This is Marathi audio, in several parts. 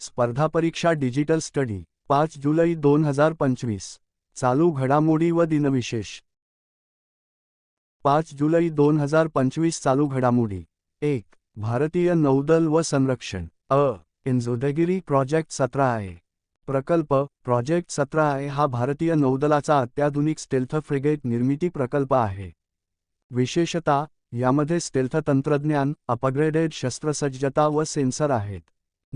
स्पर्धा परीक्षा डिजिटल स्टडी पाच जुलै दोन हजार पंचवीस. चालू घडामोडी व दिनविशेष. पाच जुलै दोन हजार पंचवीस चालू घडामोडी. एक भारतीय नौदल व संरक्षण. अ इंजोदगिरी प्रोजेक्ट सतरा आहे. प्रकल्प प्रोजेक्ट सतरा आहे हा भारतीय नौदलाचा अत्याधुनिक स्टेल्थ फ्रिगेट निर्मिती प्रकल्प आहे. विशेषता यामध्ये स्टेल्थ तंत्रज्ञान अपग्रेडेड शस्त्रसज्जता व सेन्सर आहेत.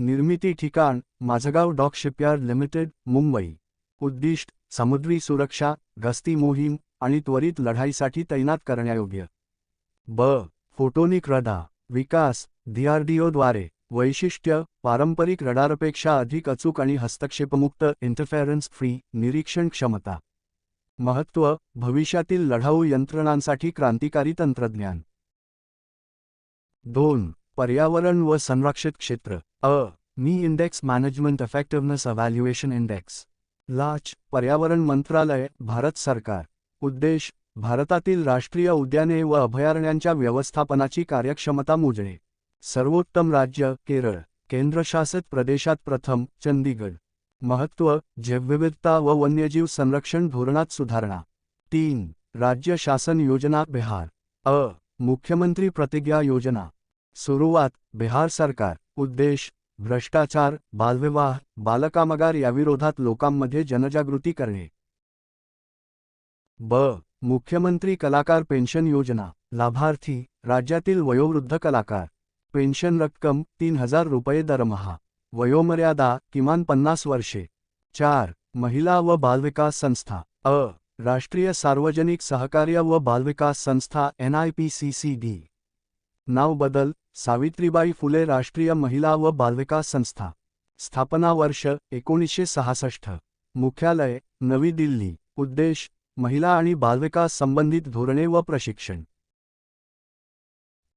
निर्मिती ठिकाण Mazagon dock shipyard limited Mumbai. उद्दिष्ट समुद्री सुरक्षा गस्ती मोहीम आणि त्वरित लढाईसाठी तैनात करण्यायोग्य. ब. फोटोनिक रडा विकास डीआरडीओद्वारे वैशिष्ट्य पारंपरिक रडारपेक्षा अधिक अचूक आणि हस्तक्षेपमुक्त इंटरफेरन्स फ्री निरीक्षण क्षमता. महत्त्व भविष्यातील लढाऊ यंत्रणांसाठी क्रांतिकारी तंत्रज्ञान. दोन. पर्यावरण व संरक्षित क्षेत्र. अ. मी index management effectiveness evaluation index. लाच पर्यावरण मंत्रालय भारत सरकार. उद्देश भारतातील राष्ट्रीय उद्याने व अभयारण्यांच्या व्यवस्थापनाची कार्यक्षमता मोजणे. सर्वोत्तम राज्य केरळ. केंद्रशासित प्रदेशात प्रथम चंदीगड महत्त्व जैवविविधता व वन्यजीव संरक्षण धोरणात सुधारणा. तीन राज्य शासन योजना बिहार. अ मुख्यमंत्री प्रतिज्ञा योजना. सुरुवात बिहार सरकार. उद्देश भ्रष्टाचार बालविवाह बालकामगार याविरोधात लोकांमध्ये जनजागृती करणे. ब. मुख्यमंत्री कलाकार पेन्शन योजना. लाभार्थी राज्यातील वयोवृद्ध कलाकार. पेन्शन रक्कम तीन हजार रुपये दरमहा. वयोमर्यादा किमान पन्नास वर्षे. चार. महिला व बालविकास संस्था. अ. राष्ट्रीय सार्वजनिक सहकार्य व बालविकास संस्था N I P C C D. नाव बदल सावित्रीबाई फुले राष्ट्रीय महिला व बालविकास संस्था. स्थापना वर्ष एकोणीसशे सहासष्ट. मुख्यालय नवी दिल्ली. उद्देश महिला आणि बालविकास संबंधित धोरणे व प्रशिक्षण.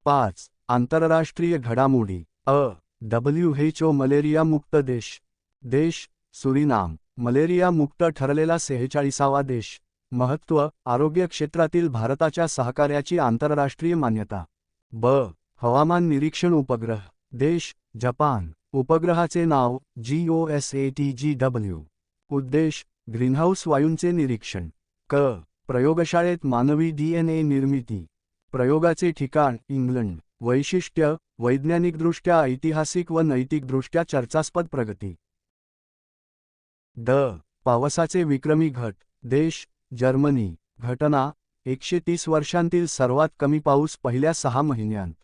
पाच आंतरराष्ट्रीय घडामोडी. अ डब्ल्यू एच ओ मलेरिया मुक्त देश. देश सुरीनाम. मलेरिया मुक्त ठरलेला सेहेचाळीसावा देश. महत्त्व आरोग्य क्षेत्रातील भारताच्या सहकार्याची आंतरराष्ट्रीय मान्यता. ब. हवामान निरीक्षण उपग्रह. देश जपान. उपग्रहाचे नाव G O S A T G W. उद्देश ग्रीनहाऊस वायूंचे निरीक्षण. क. प्रयोगशाळेत मानवी डीएनए निर्मिती. प्रयोगाचे ठिकाण इंग्लंड. वैशिष्ट्य वैज्ञानिकदृष्ट्या ऐतिहासिक व नैतिकदृष्ट्या चर्चास्पद प्रगती. ड पावसाचे विक्रमी घट. देश जर्मनी. घटना एकशे तीस वर्षांतील सर्वात कमी पाऊस पहिल्या सहा महिन्यांत.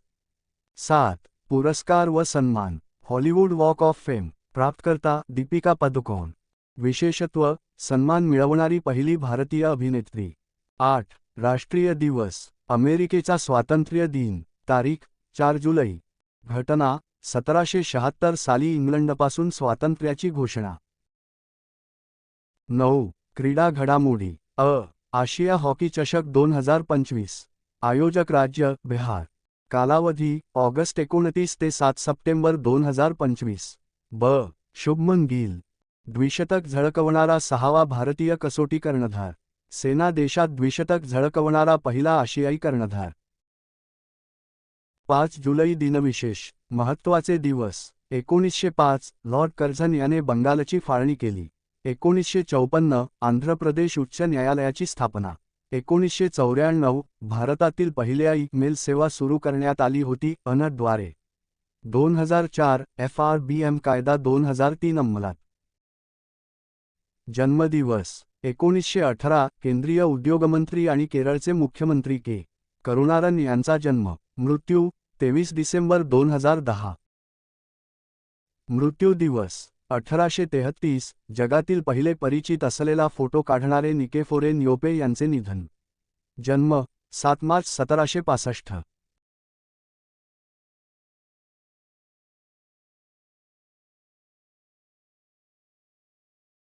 सात. पुरस्कार व सन्मान. Hollywood walk of fame. प्राप्तकर्ता दीपिका पदुकोण. विशेषत्व सन्मान मिळवणारी पहिली भारतीय अभिनेत्री. आठ. राष्ट्रीय दिवस. अमेरिकेचा स्वातंत्र्य दिन. तारीख चार जुलै. घटना सतराशे शहात्तर साली इंग्लंडपासून स्वातंत्र्याची घोषणा. नऊ. क्रीडा घडामोडी. अ. आशिया हॉकी चषक दोन हजार पंचवीस आयोजक राज्य बिहार. कालावधी ऑगस्ट एकोणतीस ते सात सप्टेंबर दोन हजार पंचवीस. ब. शुभमन गिल. द्विशतक झळकवणारा सहावा भारतीय कसोटी कर्णधार. सेना देशात द्विशतक झळकवणारा पहिला आशियाई कर्णधार. पाच जुलै दिनविशेष महत्त्वाचे दिवस. एकोणीसशे पाच लॉर्ड कर्झन याने बंगालची फाळणी केली. एकोणीसशे चौपन्न आंध्र प्रदेश उच्च न्यायालयाची स्थापना. एकोणीसशे चौऱ्याण्णव भारतातील पहिल्या ई मेल सेवा सुरू करण्यात आली होती अनद्वारे दोन हजार चार एफ आर बी एम कायदा दोन हजार तीन अंमलात. जन्मदिवस. एकोणीसशे अठरा केंद्रीय उद्योगमंत्री आणि केरळचे मुख्यमंत्री के. करुणारन यांचा जन्म. मृत्यू तेवीस डिसेंबर दोन हजार दहा. मृत्यू दिवस. अठराशे तेहत्तीस जगातील पहिले परिचित असलेला फोटो काढणारे निकेफोरे न्योपे यांचे निधन. जन्म सात मार्च सतराशे पासष्ट.